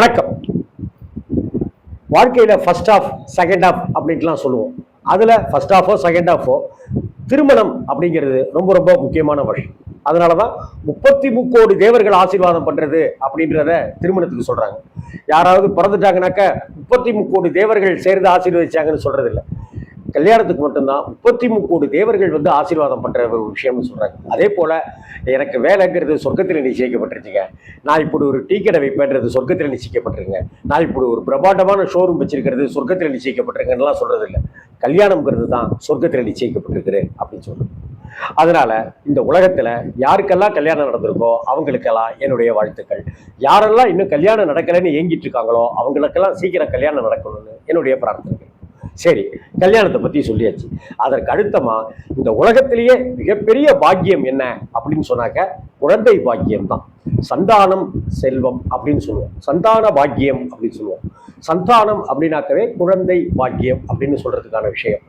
வணக்கம். வாழ்க்கையில் first half second of அப்படின்ட்டுலாம் சொல்லுவோம். அதில் ஃபர்ஸ்ட் ஆஃபோ செகண்ட் ஆஃபோ திருமணம் அப்படிங்கிறது ரொம்ப ரொம்ப முக்கியமான விஷயம் அதனால தான் முப்பத்தி முக்கோடி தேவர்கள் ஆசீர்வாதம் பண்ணுறது அப்படின்றத திருமணத்துக்கு சொல்கிறாங்க யாராவது பிறந்துட்டாங்கனாக்க முப்பத்தி முக்கோடி தேவர்கள் சேர்ந்து ஆசீர்வதிச்சாங்கன்னு சொல்கிறது இல்லை கல்யாணத்துக்கு மட்டும்தான் முப்பத்தி முக்கோடி தேவர்கள் வந்து ஆசீர்வாதம் பண்ணுற ஒரு விஷயம்னு சொல்கிறாங்க அதே போல் எனக்கு வேலைங்கிறது சொர்க்கத்தில் நிச்சயிக்கப்பட்டிருச்சுங்க. நான் இப்படி ஒரு டீ கடை வைப்பேன்றது சொர்க்கத்தில் நிச்சயிக்கப்பட்டிருங்க. நான் இப்படி ஒரு பிரம்மாண்டமான ஷோரூம் வச்சிருக்கிறது சொர்க்கத்தில் நிச்சயிக்கப்பட்டிருக்கேன்னுலாம் சொல்கிறது இல்லை கல்யாணம்ங்கிறது தான் சொர்க்கத்தில் நிச்சயிக்கப்பட்டிருக்குது அப்படின்னு சொல்கிறேன் அதனால இந்த உலகத்துல யாருக்கெல்லாம் கல்யாணம் நடந்திருக்கோ அவங்களுக்கெல்லாம் என்னுடைய வாழ்த்துக்கள். யாரெல்லாம் இன்னும் கல்யாணம் நடக்கலைன்னு ஏங்கிட்டு இருக்காங்களோ அவங்களுக்கெல்லாம் சீக்கிரம் கல்யாணம் நடக்கணும்னு என்னுடைய பிரார்த்தனைகள். சரி கல்யாணத்தை பத்தி சொல்லியாச்சு. அதற்கு அடுத்தமா இந்த உலகத்திலேயே மிகப்பெரிய பாக்கியம் என்ன அப்படின்னு சொன்னாக்க குழந்தை பாக்கியம் தான் சந்தானம் செல்வம் அப்படின்னு சொல்லுவோம். சந்தான பாக்கியம் அப்படின்னு சொல்லுவோம். சந்தானம் அப்படின்னாக்கவே குழந்தை பாக்கியம் அப்படின்னு சொல்றதுக்கான விஷயம்.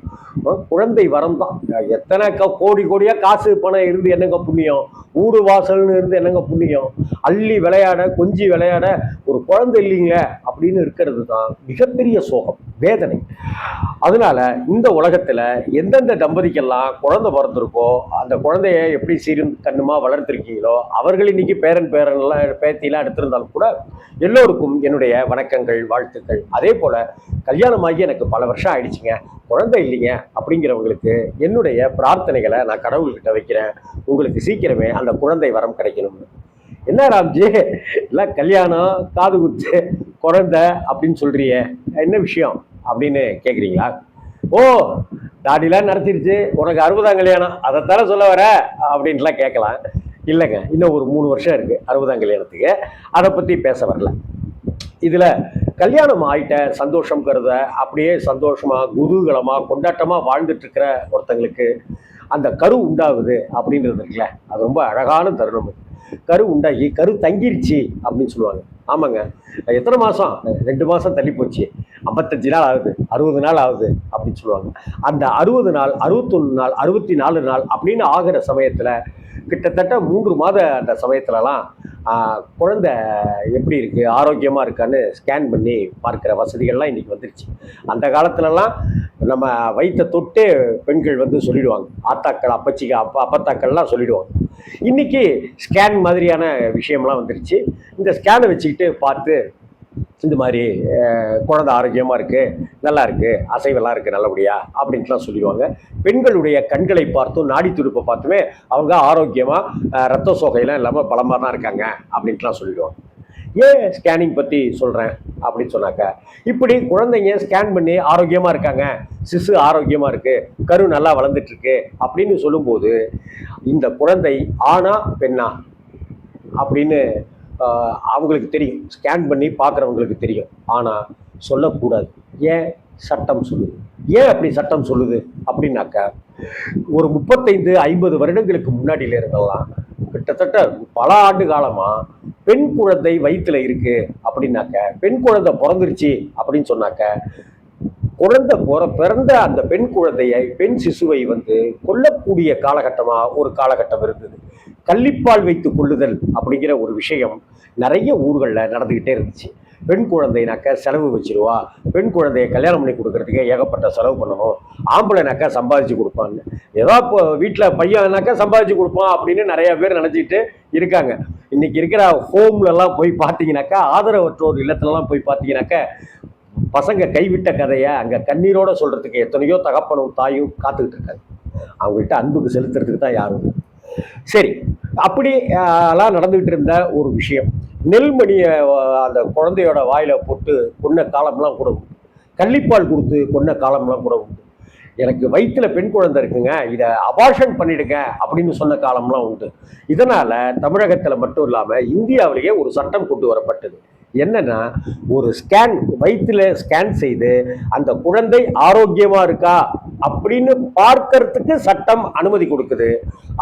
குழந்தை வரம் தான் எத்தனை க- கோடி கோடியாக காசு பணம் இருந்து என்னங்க புண்ணியம்? ஊடு வாசல்னு இருந்து என்னங்க புண்ணியம்? அள்ளி விளையாட கொஞ்சி விளையாட ஒரு குழந்தை இல்லைங்க அப்படின்னு இருக்கிறது தான் மிகப்பெரிய சோகம். வேதனை. அதனால இந்த உலகத்தில் எந்தெந்த தம்பதிக்கெல்லாம் குழந்தை பிறந்திருக்கோ அந்த குழந்தைய எப்படி சீரும் கண்ணுமா வளர்த்திருக்கீங்களோ அவர்கள் இன்னைக்கு பேரன் பேரன்லாம் பேத்திலாம் எடுத்திருந்தாலும் கூட எல்லோருக்கும் என்னுடைய வணக்கங்கள் வாழ்த்துக்கள். அதே போல் கல்யாணமாகி எனக்கு பல வருஷம் ஆயிடுச்சுங்க. குழந்தை இல்லைங்க அப்படிங்கிறவங்களுக்கு என்னுடைய பிரார்த்தனைகளை நான் கடவுள்கிட்ட வைக்கிறேன். உங்களுக்கு சீக்கிரமே அந்த குழந்தை வரம் கிடைக்கணும்னு என்ன ராம்ஜி? எல்லாம் கல்யாணம் காது குத்து குழந்தை அப்படின்னு சொல்றியே என்ன விஷயம்? அப்படின்னு கேட்குறீங்களா ஓ தாடிலாம் நடத்திடுச்சு உனக்கு அறுபதாம் கல்யாணம். அதைத்தானே சொல்ல வர? அப்படின்ட்டுலாம் கேட்கலாம். இல்லைங்க இன்னும் ஒரு மூணு வருஷம் இருக்குது அறுபதாம் கல்யாணத்துக்கு. அதை பற்றி பேச வரல. இதில் கல்யாணம் ஆயிட்ட சந்தோஷம் கருத அப்படியே சந்தோஷமாக குதூகலமாக கொண்டாட்டமாக வாழ்ந்துட்டுருக்கிற ஒருத்தங்களுக்கு அந்த கரு உண்டாகுது அப்படின்றது இருக்குல்ல. அது ரொம்ப அழகான தருணம். கரு உண்டாகி கரு தங்கிருச்சு அப்படின்னு சொல்லுவாங்க. ஆமாங்க. எத்தனை மாதம் ரெண்டு மாதம் தள்ளி போச்சு. ஐம்பத்தஞ்சு நாள் ஆகுது அறுபது நாள் ஆகுது அப்படின்னு சொல்லுவாங்க. அந்த அறுபது நாள் அறுபத்தொன்று நாள் அறுபத்தி நாலு நாள் அப்படின்னு ஆகிற சமயத்தில் கிட்டத்தட்ட மூன்று மாத அந்த சமயத்துலலாம் குழந்தை எப்படி இருக்குது ஆரோக்கியமாக இருக்கான்னு ஸ்கேன் பண்ணி பார்க்குற வசதிகள்லாம் இன்றைக்கி வந்துருச்சு. அந்த காலத்துலலாம் நம்ம வயிற்ற தொட்டே பெண்கள் வந்து சொல்லிடுவாங்க. ஆத்தாக்கள் அப்பச்சிக்கு அப்பா அப்பத்தாக்கள்லாம் சொல்லிடுவாங்க. இன்றைக்கி ஸ்கேன் மாதிரியான விஷயம்லாம் வந்துருச்சு. இந்த ஸ்கேனை வச்சுக்கிட்டு பார்த்து இந்த மாதிரி குழந்தை ஆரோக்கியமாக இருக்குது நல்லா இருக்குது அசைவெல்லாம் இருக்குது நல்லபடியா அப்படின்ட்டுலாம் சொல்லிடுவாங்க. பெண்களுடைய கண்களை பார்த்தும் நாடி துடுப்பை பார்த்துமே அவங்க ஆரோக்கியமாக ரத்த சோகையெல்லாம் இல்லாமல் பலமாக தான் இருக்காங்க அப்படின்ட்டுலாம் சொல்லிடுவாங்க. ஏன் ஸ்கேனிங் பற்றி சொல்கிறேன் அப்படின்னு சொன்னாக்க இப்படி குழந்தைங்க ஸ்கேன் பண்ணி ஆரோக்கியமாக இருக்காங்க சிசு ஆரோக்கியமாக இருக்குது கரு நல்லா வளர்ந்துட்டுருக்கு அப்படின்னு சொல்லும்போது இந்த குழந்தை ஆணா பெண்ணா அப்படின்னு அவங்களுக்கு தெரியும். ஸ்கேன் பண்ணி பார்க்குறவங்களுக்கு தெரியும். ஆனால் சொல்லக்கூடாது. ஏன் சட்டம் சொல்லுது? ஏன் அப்படி சட்டம் சொல்லுது அப்படின்னாக்கா ஒரு முப்பத்தைந்து ஐம்பது வருடங்களுக்கு முன்னாடியில இருந்தெல்லாம் கிட்டத்தட்ட பல ஆண்டு காலமாக பெண் குழந்தை வயிற்றுல இருக்கு அப்படின்னாக்க பெண் குழந்தை பிறந்துருச்சு அப்படின்னு சொன்னாக்க குழந்தை பிற பிறந்த அந்த பெண் குழந்தையை பெண் சிசுவை வந்து கொல்லக்கூடிய காலகட்டமாக ஒரு காலகட்டம் இருந்தது. கள்ளிப்பால் வைத்து கொள்ளுதல் அப்படிங்கிற ஒரு விஷயம் நிறைய ஊர்களில் நடந்துக்கிட்டே இருந்துச்சு. பெண் குழந்தைனாக்க செலவு வச்சிருவா. பெண் குழந்தைய கல்யாணம் பண்ணி கொடுக்கறதுக்கு ஏகப்பட்ட செலவு பண்ணணும். ஆம்பளைனாக்கா சம்பாதிச்சு கொடுப்பாங்க. ஏதோ இப்போ வீட்டில் பையனாக்கா சம்பாதிச்சு கொடுப்பான் அப்படின்னு நிறைய பேர் நினச்சிக்கிட்டு இருக்காங்க. இன்னைக்கு இருக்கிற ஹோம்லலாம் போய் பார்த்தீங்கன்னாக்கா ஆதரவற்றோர் இல்லத்துலலாம் போய் பார்த்தீங்கன்னாக்கா பசங்க கைவிட்ட கதையை அங்கே கண்ணீரோட சொல்கிறதுக்கு எத்தனையோ தகப்பனும் தாயும் காத்துக்கிட்டு இருக்காங்க. அவங்கள்ட்ட அன்புக்கு செலுத்துறதுக்கு தான் யாரும் சரி அப்படி எல்லாம் நடந்துகிட்டு இருந்த ஒரு விஷயம். நெல்மணியை அந்த குழந்தையோட வாயில போட்டு கொன்ன காலம்லாம் கூட உண்டு. கள்ளிப்பால் கொடுத்து கொன்ன காலம்லாம் கூட உண்டு. எனக்கு வயிற்றுல பெண் குழந்தை இருக்குங்க இதை அபார்ஷன் பண்ணிடுங்க அப்படின்னு சொன்ன காலம்லாம் உண்டு. இதனால தமிழகத்தில் மட்டும் இல்லாமல் இந்தியாவிலேயே ஒரு சட்டம் கொண்டு வரப்பட்டது. என்னன்னா ஒரு ஸ்கேன் வயிற்றில் ஸ்கேன் செய்து அந்த குழந்தை ஆரோக்கியமாக இருக்கா அப்படின்னு பார்க்கறதுக்கு சட்டம் அனுமதி கொடுக்குது.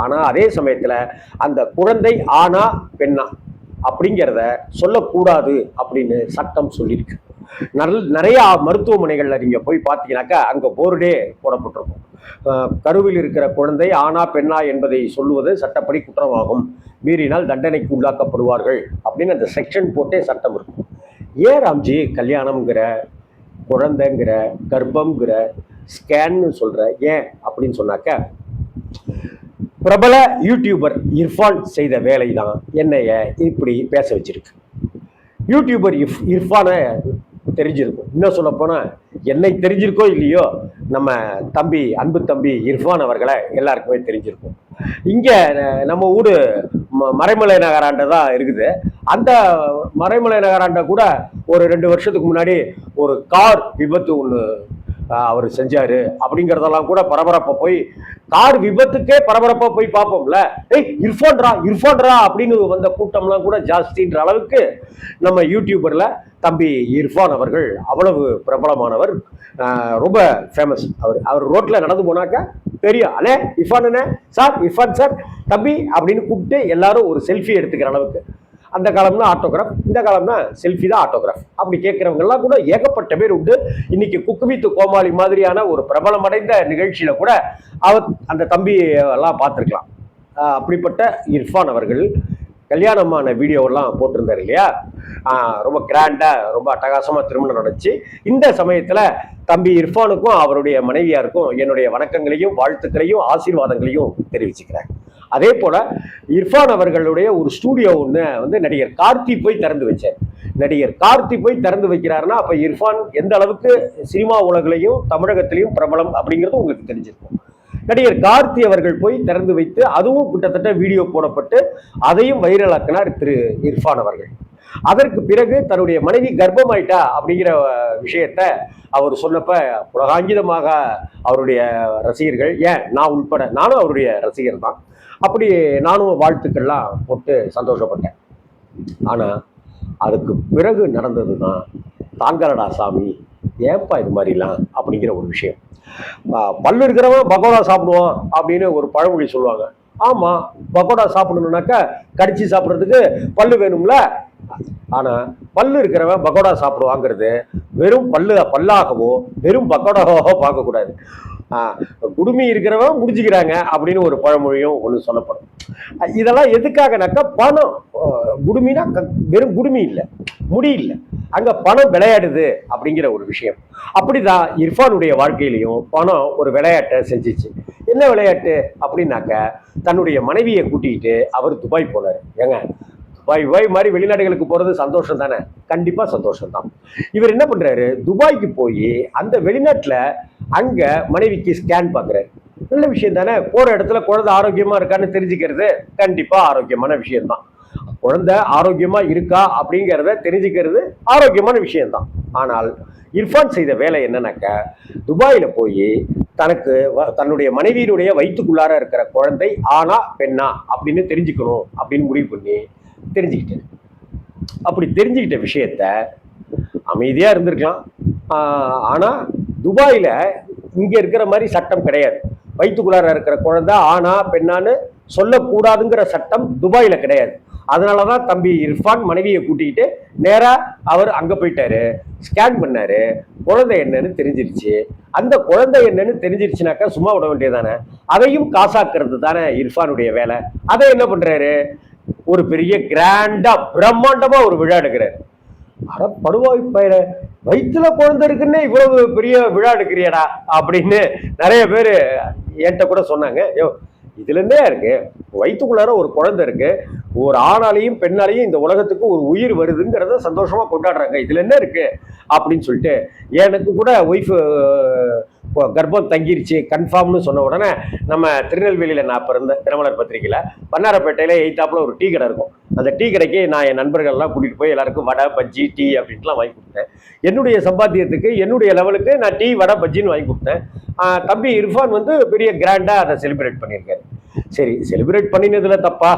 ஆனால் அதே சமயத்தில் அந்த குழந்தை ஆனா பெண்ணா அப்படிங்கிறத சொல்லக்கூடாது அப்படின்னு சட்டம் சொல்லியிருக்கு. நிறைய மருத்துவமனைகளில் நீங்கள் போய் பார்த்தீங்கன்னாக்கா அங்கே போர்டே போடப்பட்டிருக்கும். கருவில் இருக்கிற குழந்தை ஆனா பெண்ணா என்பதை சொல்லுவது சட்டப்படி குற்றமாகும். மீறினால் தண்டனைக்கு உள்ளாக்கப்படுவார்கள் அப்படின்னு அந்த செக்ஷன் போட்டே சட்டம் இருக்கும். ஏன் ராம்ஜி கல்யாணம்ங்கிற குழந்தைங்கிற கர்ப்பம்ங்கிற ஸ்கேன்னு சொல்கிற ஏன் அப்படின்னு சொன்னாக்க பிரபல யூடியூபர் இர்ஃபான் செய்த வேலை தான் என்னைய இப்படி பேச வச்சிருக்கு. யூடியூபர் இஃப் இர்ஃபானை தெரிஞ்சிருக்கும். இன்னும் சொல்ல போனால் என்னை தெரிஞ்சிருக்கோ இல்லையோ நம்ம தம்பி அன்பு தம்பி இர்ஃபான் அவர்களை எல்லாருக்குமே தெரிஞ்சிருக்கும். இங்கே நம்ம ஊர் ம- மறைமலை நகராண்ட தான் இருக்குது. அந்த மறைமலை நகராண்ட கூட ஒரு ரெண்டு வருஷத்துக்கு முன்னாடி ஒரு கார் விபத்து ஒன்று அவர் செஞ்சாரு அப்படிங்கிறதெல்லாம் கூட பரபரப்பாக போய் கார் விபத்துக்கே பரபரப்பாக போய் பார்ப்போம்ல. ஏய் இர்ஃபான்ரா இர்ஃபான்ரா அப்படின்னு வந்த கூட்டம்லாம் கூட ஜாஸ்தின்ற அளவுக்கு நம்ம யூடியூபர்ல தம்பி இர்ஃபான் அவர்கள் அவ்வளவு பிரபலமானவர். ரொம்ப ஃபேமஸ் அவர் அவர் ரோட்ல நடந்து போனாக்கா தெரியும். அலே இர்ஃபான் என்ன சார் இர்ஃபான் சார் தம்பி அப்படின்னு கூப்பிட்டு எல்லாரும் ஒரு செல்ஃபி எடுத்துக்கிற அளவுக்கு. அந்த காலம்னா ஆட்டோகிராஃப் இந்த காலம்னா செல்ஃபி தான் ஆட்டோகிராஃப் அப்படி கேட்குறவங்கெல்லாம் கூட ஏகப்பட்ட பேர் உண்டு. இன்னைக்கு குக்குவித்து கோமாளி மாதிரியான ஒரு பிரபலமடைந்த நிகழ்ச்சியில் கூட அவர் அந்த தம்பி எல்லாம் பார்த்துருக்கலாம் அப்படிப்பட்ட இர்ஃபான் அவர்கள் கல்யாணமான வீடியோவெல்லாம் போட்டிருந்தார் இல்லையா? ரொம்ப கிராண்டாக ரொம்ப அட்டகாசமாக திருமணம் நடந்துச்சு. இந்த சமயத்தில் தம்பி இர்ஃபானுக்கும் அவருடைய மனைவியாருக்கும் என்னுடைய வணக்கங்களையும் வாழ்த்துக்களையும் ஆசீர்வாதங்களையும் தெரிவிச்சுக்கிறேன். அதே போல் இர்ஃபான் அவர்களுடைய ஒரு ஸ்டூடியோ ஒன்று வந்து நடிகர் கார்த்தி போய் திறந்து வச்சார். நடிகர் கார்த்தி போய் திறந்து வைக்கிறாருன்னா அப்போ இர்ஃபான் எந்த அளவுக்கு சினிமா உலகிலையும் தமிழகத்திலையும் பிரபலம் அப்படிங்கிறது உங்களுக்கு தெரிஞ்சிருக்கும். நடிகர் கார்த்தி அவர்கள் போய் திறந்து வைத்து அதுவும் கிட்டத்தட்ட வீடியோ போடப்பட்டு அதையும் வைரலாக்கினார் திரு இர்ஃபான் அவர்கள். அதற்கு பிறகு தன்னுடைய மனைவி கர்ப்பமாயிட்டா அப்படிங்கிற விஷயத்த அவர் சொன்னப்ப உலகாங்கிதமாக அவருடைய ரசிகர்கள் ஏன்? நான் உட்பட நானும் அவருடைய ரசிகர் தான் அப்படி நானும் வாழ்த்துக்கள்லாம் போட்டு சந்தோஷப்பட்டேன். ஆனால் அதுக்கு பிறகு நடந்தது தான் தாங்கரடா சாமி ஏன்பா இது மாதிரிலாம் அப்படிங்கிற ஒரு விஷயம். பல்லு இருக்கிறவன் பகோடா சாப்பிடுவான் அப்படின்னு ஒரு பழமொழி சொல்லுவாங்க. ஆமாம் பகோடா சாப்பிடணும்னாக்கா கடிச்சு சாப்பிட்றதுக்கு பல்லு வேணும்ல. ஆனால் பல்லு இருக்கிறவன் பகோடா சாப்பிடுவாங்கிறது வெறும் பல்லு பல்லாகவோ வெறும் பக்கோடாவோ பார்க்கக்கூடாது. குடுமி இருக்கிறவன் முடிஞ்சுக்கிறாங்க அப்படின்னு ஒரு பழமொழியும் ஒன்று சொல்லப்படும். இதெல்லாம் எதுக்காகனாக்கா பணம் குடுமினா க- வெறும் குடுமி இல்லை முடி இல்லை. பணம் விளையாடுது அப்படிங்கிற ஒரு விஷயம். அப்படிதான் இர்ஃபானுடைய வாழ்க்கையிலையும் பணம் ஒரு விளையாட்டை செஞ்சுச்சு. என்ன விளையாட்டு அப்படின்னாக்க தன்னுடைய மனைவியை கூட்டிகிட்டு அவர் துபாய் போனார். ஏங்க துபாய் துபாய் மாதிரி வெளிநாடுகளுக்கு போகிறது சந்தோஷம் தானே? கண்டிப்பாக சந்தோஷம் தான் இவர் என்ன பண்ணுறாரு துபாய்க்கு போய் அந்த வெளிநாட்டில் அங்கே மனைவிக்கு ஸ்கேன் பார்க்குறாரு நல்ல விஷயம் தானே? போகிற இடத்துல குழந்தை ஆரோக்கியமாக இருக்கான்னு தெரிஞ்சுக்கிறது கண்டிப்பாக ஆரோக்கியமான விஷயம்தான். குழந்தை ஆரோக்கியமாக இருக்கா அப்படிங்கிறத தெரிஞ்சுக்கிறது ஆரோக்கியமான விஷயம்தான். ஆனால் இர்ஃபான் செய்த வேலை என்னன்னாக்க துபாயில் போய் தனக்கு வ- தன்னுடைய மனைவியினுடைய வயிற்றுக்குள்ளார இருக்கிற குழந்தை ஆனா பெண்ணா அப்படின்னு தெரிஞ்சுக்கணும் அப்படின்னு முடிவு பண்ணி தெரிஞ்சுக்கிட்டேன் அப்படி தெரிஞ்சுக்கிட்ட விஷயத்த அமைதியாக இருந்திருக்கலாம். ஆனால் துபாயில் இங்கே இருக்கிற மாதிரி சட்டம் கிடையாது. வயிற்றுக்குள்ளார இருக்கிற குழந்தை ஆனா பெண்ணான்னு சொல்லக்கூடாதுங்கிற சட்டம் துபாயில் கிடையாது. அதனால தான் தம்பி இர்ஃபான் மனைவியை கூட்டிக்கிட்டு நேராக அவர் அங்கே போயிட்டாரு. ஸ்கேன் பண்ணார். குழந்தை என்னன்னு தெரிஞ்சிருச்சு. அந்த குழந்தை என்னன்னு தெரிஞ்சிருச்சுனாக்கா சும்மா விட வேண்டியதானே அதையும் காசாக்குறது தானே இர்ஃபானுடைய வேலை. அதை என்ன பண்ணுறாரு ஒரு பெரிய கிராண்டாக பிரம்மாண்டமாக ஒரு விழா எடுக்கிறார். அட படுவாய் பயிர வயிற்றுல குழந்தை இருக்குன்னே இவ்வளவு பெரிய விழா எடுக்கிறியடா அப்படின்னு நிறைய பேர் என்கிட்ட கூட சொன்னாங்க. யோ இதுல என்ன இருக்கு? வயிற்றுக்குள்ளார ஒரு குழந்தை இருக்கு. ஒரு ஆணாலையும் பெண்ணாலையும் இந்த உலகத்துக்கு ஒரு உயிர் வருதுங்கிறத சந்தோஷமா கொண்டாடுறாங்க. இதுல என்ன இருக்கு? அப்படின்னு சொல்லிட்டு எனக்கு கூட ஒய்ஃபு கர்ப்பம் தங்கிருச்சு கன்ஃபார்ம்னு சொன்ன உடனே நம்ம திருநெல்வேலியில் நான் பிறந்தேன் இருந்த தினமலர் பத்திரிகையில பன்னாரப்பேட்டையில எயித்தாப்புல ஒரு டீ கடை இருக்கும். அந்த டீ கடைக்கு நான் என் நண்பர்கள்லாம் கூட்டிகிட்டு போய் எல்லாருக்கும் வடை பஜ்ஜி டீ அப்படின்ட்டுலாம் வாங்கி கொடுத்தேன். என்னுடைய சம்பாத்தியத்துக்கு என்னுடைய லெவலுக்கு நான் டீ வடை பஜ்ஜின்னு வாங்கி கொடுத்தேன். தம்பி இர்ஃபான் வந்து பெரிய கிராண்டாக அதை செலிப்ரேட் பண்ணியிருக்காரு. சரி செலிப்ரேட் பண்ணினதில் தப்பா?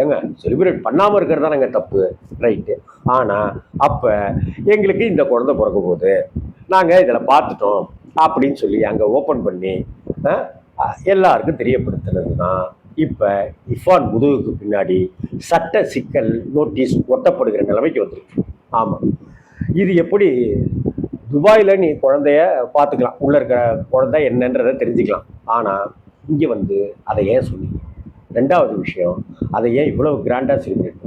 ஏங்க செலிப்ரேட் பண்ணாமல் இருக்கிறது தானேங்க தப்பு. ரைட்டு ஆனால் அப்போ எங்களுக்கு இந்த குழந்தை பிறக்கும் போகுது நாங்கள் இதில் பார்த்துட்டோம். அப்படின்னு சொல்லி அங்கே ஓப்பன் பண்ணி எல்லாருக்கும் தெரியப்படுத்துனது தான் இப்போ இஃபான் முதுகுக்கு பின்னாடி சட்ட சிக்கல் நோட்டீஸ் ஒட்டப்படுகிற நிலைமைக்கு வந்துருக்கு. ஆமாம் இது எப்படி துபாயில் நீ குழந்தைய பார்த்துக்கலாம். உள்ளே இருக்கிற குழந்தை என்னன்றதை தெரிஞ்சுக்கலாம். ஆனால் இங்கே வந்து அதை ஏன் சொன்னீங்க? ரெண்டாவது விஷயம் அதை ஏன் இவ்வளோ கிராண்டாக செலிப்ரேட்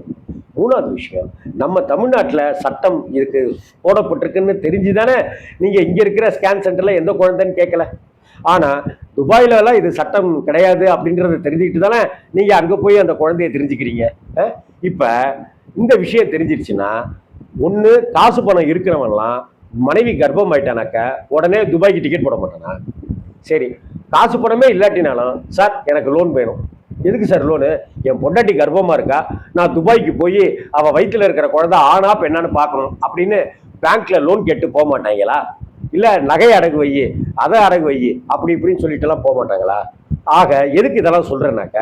மூணாவது விஷயம் நம்ம தமிழ்நாட்டில் சட்டம் இருக்கு போடப்பட்டிருக்குன்னு தெரிஞ்சு தானே நீங்கள் இங்கே இருக்கிற ஸ்கேன் சென்டரில் எந்த குழந்தைன்னு கேட்கல ஆனால் துபாயிலலாம் இது சட்டம் கிடையாது அப்படின்றத தெரிஞ்சுக்கிட்டு தானே நீங்கள் அங்கே போய் அந்த குழந்தைய தெரிஞ்சுக்கிறீங்க. இப்போ இந்த விஷயம் தெரிஞ்சிருச்சுன்னா ஒன்று காசு பணம் இருக்கிறவன்லாம் மனைவி கர்ப்பம் ஆயிட்டானாக்கா உடனே துபாய்க்கு டிக்கெட் போட மாட்டானா? சரி காசு பணமே இல்லாட்டினாலும் சார் எனக்கு லோன் வேணும். எதுக்கு சார் லோனு? என் பொண்டாட்டி கர்ப்பமாக இருக்கா? நான் துபாய்க்கு போய் அவள் வயிற்றில் இருக்கிற குழந்தை ஆனா பெண்ணான்னு பார்க்கணும் அப்படின்னு பேங்க்கில் லோன் கேட்டு போக மாட்டாங்களா? இல்லை நகை அடகு வை அதை அடகு வை அப்படி இப்படின்னு சொல்லிட்டுலாம் போக மாட்டாங்களா? ஆக எதுக்கு இதெல்லாம் சொல்கிறேன்னாக்க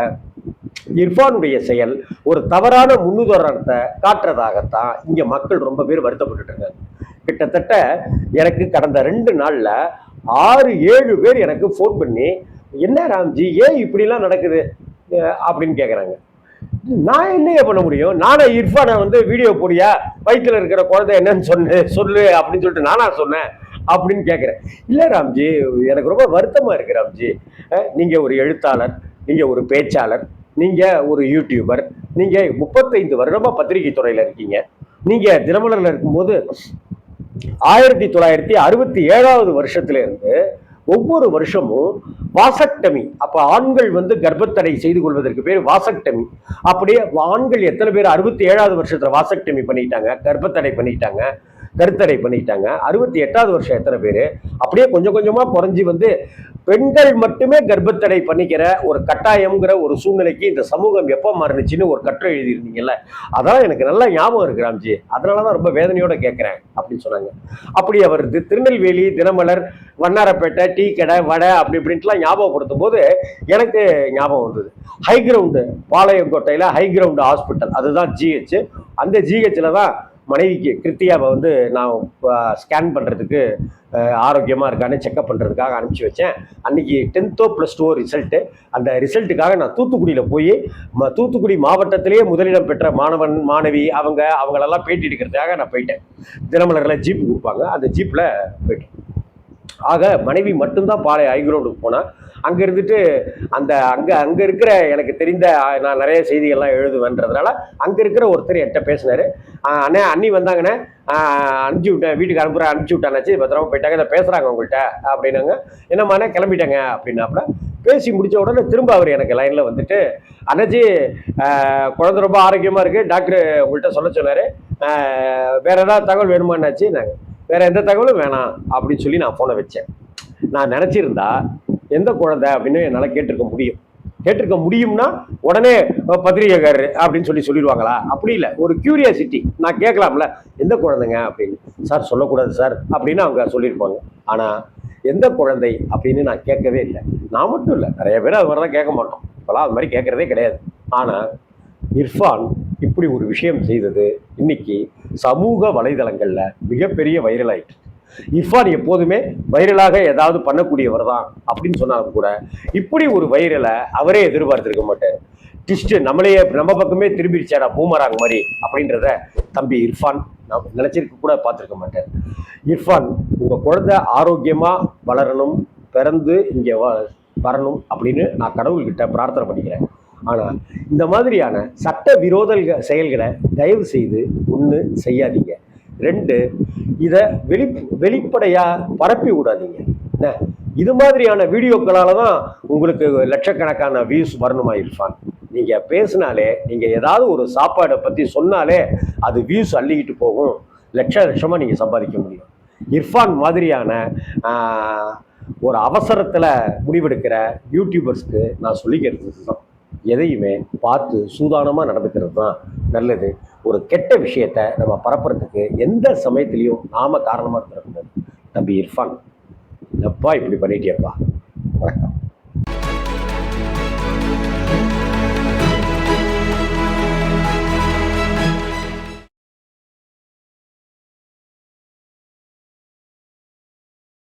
இர்ஃபானுடைய செயல் ஒரு தவறான முன்னுதாரணத்தை காட்டுறதாகத்தான் இங்கே மக்கள் ரொம்ப பேர் வருத்தப்பட்டுட்டாங்க. இருக்காங்க கிட்டத்தட்ட எனக்கு கடந்த ரெண்டு நாளில் ஆறு ஏழு பேர் எனக்கு ஃபோன் பண்ணி என்ன ராம்ஜி ஏன் இப்படிலாம் நடக்குது? அப்படின்னு கேட்குறாங்க நான் என்னைய பண்ண முடியும்? நானே இர்ஃபானை வந்து வீடியோ போடியா வயிற்றில் இருக்கிற குழந்தை என்னன்னு சொன்னு சொல்லு அப்படின்னு சொல்லிட்டு நானா சொன்னேன் அப்படின்னு கேட்குறேன் இல்லை ராம்ஜி எனக்கு ரொம்ப வருத்தமாக இருக்கு ராம்ஜி. நீங்கள் ஒரு எழுத்தாளர் நீங்கள் ஒரு பேச்சாளர் நீங்கள் ஒரு யூடியூபர் நீங்கள் முப்பத்தைந்து வருடமாக பத்திரிகை துறையில் இருக்கீங்க. நீங்கள் தினமலரில் இருக்கும்போது ஆயிரத்தி தொள்ளாயிரத்தி அறுபத்தி ஏழாவது வருஷத்துலேருந்து ஒவ்வொரு வருஷமும் வாசக்டமி. அப்போ ஆண்கள் வந்து கர்ப்பத்தடை செய்து கொள்வதற்கு பேர் வாசக்டமி. அப்படியே ஆண்கள் எத்தனை பேர் அறுபத்தி ஏழாவது வருஷத்தில் வாசக்டமி பண்ணிட்டாங்க கர்ப்பத்தடை பண்ணிட்டாங்க. கருத்தடை பண்ணிட்டாங்க. அறுபத்தி எட்டாவது வருஷம் எத்தனை பேர்? அப்படியே கொஞ்சம் கொஞ்சமாக குறைஞ்சி வந்து பெண்கள் மட்டுமே கர்ப்பத்தடை பண்ணிக்கிற ஒரு கட்டாயம்ங்கிற ஒரு சூழ்நிலைக்கு இந்த சமூகம் எப்போ மாறுனுச்சின்னு ஒரு கட்டுரை எழுதியிருந்தீங்கல்ல? அதான் எனக்கு நல்லா ஞாபகம் இருக்கு ராம்ஜி. அதனால தான் ரொம்ப வேதனையோட கேட்குறேன் அப்படின்னு சொன்னாங்க. அப்படி அவர் திருநெல்வேலி தினமலர் வண்ணாரப்பேட்டை டீ கடை வடை அப்படி இப்படின்ட்டுலாம் ஞாபகப்படுத்தும் போது எனக்கு ஞாபகம் வந்தது. ஹை கிரவுண்டு பாளையங்கோட்டையில் ஹை கிரவுண்டு ஹாஸ்பிட்டல் அதுதான் ஜிஹெச் அந்த ஜிஹெச்சில் தான் மனைவிக்கு கிருத்தியாவை வந்து நான் ஸ்கேன் பண்ணுறதுக்கு ஆரோக்கியமாக இருக்கான்னு செக்அப் பண்ணுறதுக்காக அனுப்பிச்சி வச்சேன். அன்னைக்கு டென்த்தோ ப்ளஸ் டூ ரிசல்ட்டு அந்த ரிசல்ட்டுக்காக நான் தூத்துக்குடியில் போய் ம தூத்துக்குடி மாவட்டத்திலேயே முதலிடம் பெற்ற மாணவன் மாணவி அவங்க அவங்களெல்லாம் பேட்டி எடுக்கிறதுக்காக நான் போயிட்டேன். தினமலரில் ஜீப் கொடுப்பாங்க. அந்த ஜீப்பில் போயிட்டேன். ஆக மனைவி மட்டும்தான் பாளை ஹைகிரவுண்டுக்கு போனேன் அங்கே இருந்துட்டு அந்த அங்கே அங்கே இருக்கிற எனக்கு தெரிந்த நான் நிறைய செய்திகள்லாம் எழுதுவேன்றதுனால அங்கே இருக்கிற ஒருத்தர் என்கிட்ட பேசினாரு. அண்ணே அண்ணி வந்தாங்கண்ணே. அனுப்பிச்சி விட்டேன் வீட்டுக்கு அனுப்புற அனுப்பிச்சி விட்டானாச்சு. பத்திரமா போயிட்டாங்க இதை பேசுகிறாங்க உங்கள்கிட்ட அப்படின்னாங்க. என்னம்மாண்ணே கிளம்பிட்டேங்க அப்படின்னாப்புல பேசி முடித்த உடனே திரும்ப அவர் எனக்கு லைனில் வந்துட்டு அண்ணாச்சி குழந்த குழந்தை ரொம்ப ஆரோக்கியமாக இருக்குது டாக்டர் உங்கள்கிட்ட சொல்ல சொன்னார். வேற ஏதாவது தகவல் வேணுமான்னாச்சு நாங்கள் வேற எந்த தகவலும் வேணாம் அப்படின்னு சொல்லி நான் ஃபோனை வச்சேன். நான் நினச்சிருந்தா எந்த குழந்தை அப்படின்னு என்னால் கேட்டிருக்க முடியும். கேட்டிருக்க முடியும்னா உடனே பத்திரிகைக்காரர் அப்படின்னு சொல்லி சொல்லிடுவாங்களா? அப்படி இல்லை. ஒரு கியூரியாசிட்டி நான் கேட்கலாம்ல எந்த குழந்தைங்க? அப்படின்னு. சார் சொல்லக்கூடாது சார். அப்படின்னு அவங்க சொல்லியிருப்பாங்க. ஆனால் எந்த குழந்தை? அப்படின்னு நான் கேட்கவே இல்லை. நான் மட்டும் இல்லை. நிறைய பேர் அது மாதிரி தான் கேட்க மாட்டோம். இப்போலாம் அது மாதிரி கேட்குறதே கிடையாது. ஆனால் இர்ஃபான் இப்படி ஒரு விஷயம் செய்தது இன்னைக்கு சமூக வலைதளங்களில் மிகப்பெரிய வைரல் ஆயிட்டு இர்ஃபான் எப்போதுமே வைரலாக ஏதாவது பண்ணக்கூடியவர் தான் அப்படின்னு சொன்னாலும் கூட இப்படி ஒரு வைரலை அவரே எதிர்பார்த்திருக்க மாட்டார். டிஸ்ட் நம்மளையே நம்ம பக்கமே திரும்பிடுச்சாரா பூமராங் மாதிரி அப்படின்றத தம்பி இர்ஃபான் நான் நினச்சிருக்க கூட பார்த்துருக்க மாட்டேன் இர்ஃபான் உங்கள் குழந்தை ஆரோக்கியமாக வளரணும் பிறந்து இங்கே வ வரணும் அப்படின்னு நான் கடவுள்கிட்ட பிரார்த்தனை பண்ணிக்கிறேன். ஆனால் இந்த மாதிரியான சட்ட விரோத செயல்களை தயவு செய்து ஒன்று செய்யாதீங்க. ரெண்டு இதை வெளி வெளிப்படையாக பரப்பி விடாதீங்க. என்ன? இது மாதிரியான வீடியோக்களால் தான் உங்களுக்கு லட்சக்கணக்கான வியூஸ் வரணுமா இர்ஃபான்? நீங்கள் பேசினாலே நீங்கள் ஏதாவது ஒரு சாப்பாடை பற்றி சொன்னாலே அது வியூஸ் அள்ளிக்கிட்டு போகும். லட்ச லட்சமாக நீங்கள் சம்பாதிக்க முடியும். இர்ஃபான் மாதிரியான ஒரு அவசரத்தில் முடிவெடுக்கிற யூடியூபர்ஸ்க்கு நான் சொல்லிக்கிறது தான் எதையுமே பார்த்து சூதானமாக நடந்துக்கிறது தான் நல்லது. ஒரு கெட்ட விஷயத்த நம்ம பரப்புறதுக்கு எந்த சமயத்திலையும் நாம காரணமாக இருக்கக்கூடாது தம்பி இர்ஃபான் என்னப்பா இப்படி பண்ணிட்டியப்பா?